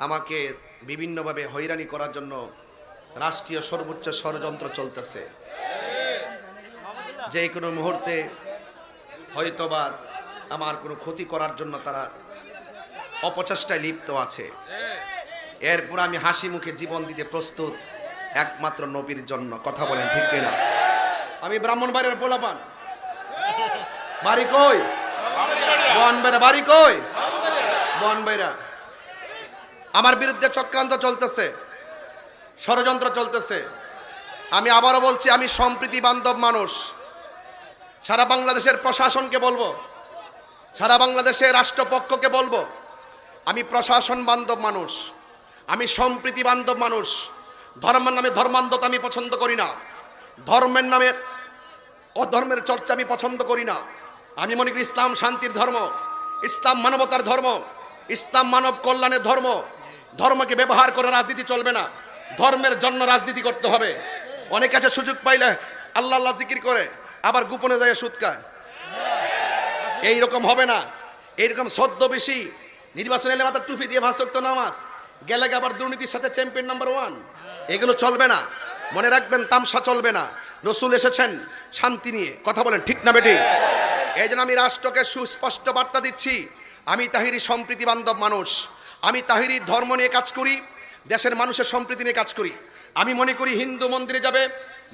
আমাকে বিভিন্নভাবে হয়রানি করার জন্য রাষ্ট্রীয় সর্বোচ্চ ষড়যন্ত্র চলতেছে। যে কোনো মুহূর্তে হয়তোবা আমার কোনো ক্ষতি করার জন্য তারা অপচেষ্টায় লিপ্ত আছে। এরপর আমি হাসি মুখে জীবন দিতে প্রস্তুত একমাত্র নবীর জন্য। কথা বলেন ঠিক কিনা? আমি ব্রাহ্মণ বাড়ির পোলাপান। বাড়ি কই? বন বেড়া। কই? বন বেড়া। আমার বিরুদ্ধে চক্রান্ত চলতেছে, ষড়যন্ত্র চলতেছে। আমি আবারও বলছি, আমি সম্প্রীতি বান্ধব মানুষ। সারা বাংলাদেশের প্রশাসনকে বলব, সারা বাংলাদেশের রাষ্ট্রপক্ষকে বলব, আমি প্রশাসন বান্ধব মানুষ, আমি সম্প্রীতি বান্ধব মানুষ। ধর্মের নামে ধর্মান্ধতা আমি পছন্দ করি না। ধর্মের নামে অধর্মের চর্চা আমি পছন্দ করি না। আমি মনে করি ইসলাম শান্তির ধর্ম, ইসলাম মানবতার ধর্ম, ইসলাম মানব কল্যাণের ধর্ম। ধর্মকে ব্যবহার করে রাজনীতি চলবে না। ধর্মের জন্য রাজনীতি করতে হবে। অনেক আছে সুযোগ পাইলে আল্লাহ আল্লাহ জিকির করে, আবার গোপনে যায় সুদ খায় এইরকম হবে না। এইরকম সদ্য বেশি। নির্বাচন এলে মাত্র টুপি দিয়ে ভাষক্ত নামাজ। গেলে আবার দুর্নীতির সাথে চ্যাম্পিয়ন নাম্বার ওয়ান এগুলো চলবে না। মনে রাখবেন, তামসা চলবে না। রসুল এসেছেন শান্তি নিয়ে। কথা বলেন, ঠিক না বেটি? এই জন্য আমি রাষ্ট্রকে সুস্পষ্ট বার্তা দিচ্ছি। আমি তাহিরি সম্প্রীতি বান্ধব মানুষ। আমি তাহিরি ধর্ম নিয়ে কাজ করি, দেশের মানুষের সম্প্রীতি নিয়ে কাজ করি। আমি মনে করি হিন্দু মন্দিরে যাবে,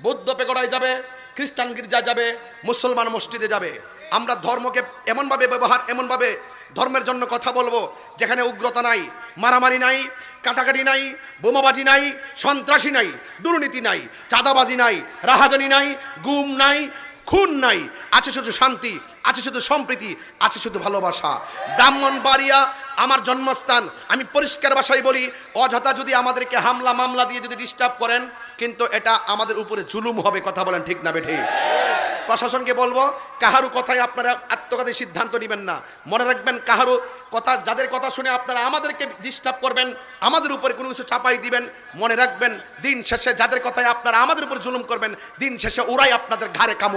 বৌদ্ধ পেগড়ায় যাবে, খ্রিস্টান গির্জা যাবে, মুসলমান মসজিদে যাবে। আমরা ধর্মকে এমনভাবে ব্যবহার, এমনভাবে ধর্মের জন্য কথা বলব, যেখানে উগ্রতা নাই, মারামারি নাই, কাটাকাটি নাই, বোমাবাজি নাই, সন্ত্রাসী নাই, দুর্নীতি নাই, চাঁদাবাজি নাই, রাহাজানি নাই, গুম নাই, খুন নাই। আছে শুধু শান্তি, আছে শুধু সম্প্রীতি, আছে শুধু ভালোবাসা। ব্রাহ্মণবাড়িয়া আমার জন্মস্থান। আমি পরিষ্কার ভাষায় বলি, অযথা যদি আমাদেরকে হামলা মামলা দিয়ে যদি ডিস্টার্ব করেন, কিন্তু এটা আমাদের উপরে জুলুম হবে কথা বলেন ঠিক না বেঠে? প্রশাসনকে বলব কাহারু কথায় আপনারা আত্মঘাতী সিদ্ধান্ত নেবেন না। মনে রাখবেন কাহারু কথা, যাদের কথা শুনে আপনারা আমাদেরকে ডিস্টার্ব করবেন, আমাদের উপরে কোনো কিছু চাপাই দিবেন, মনে রাখবেন, দিন শেষে যাদের কথায় আপনারা আমাদের উপর জুলুম করবেন, দিন শেষে ওরাই আপনাদের ঘাড়ে কামড়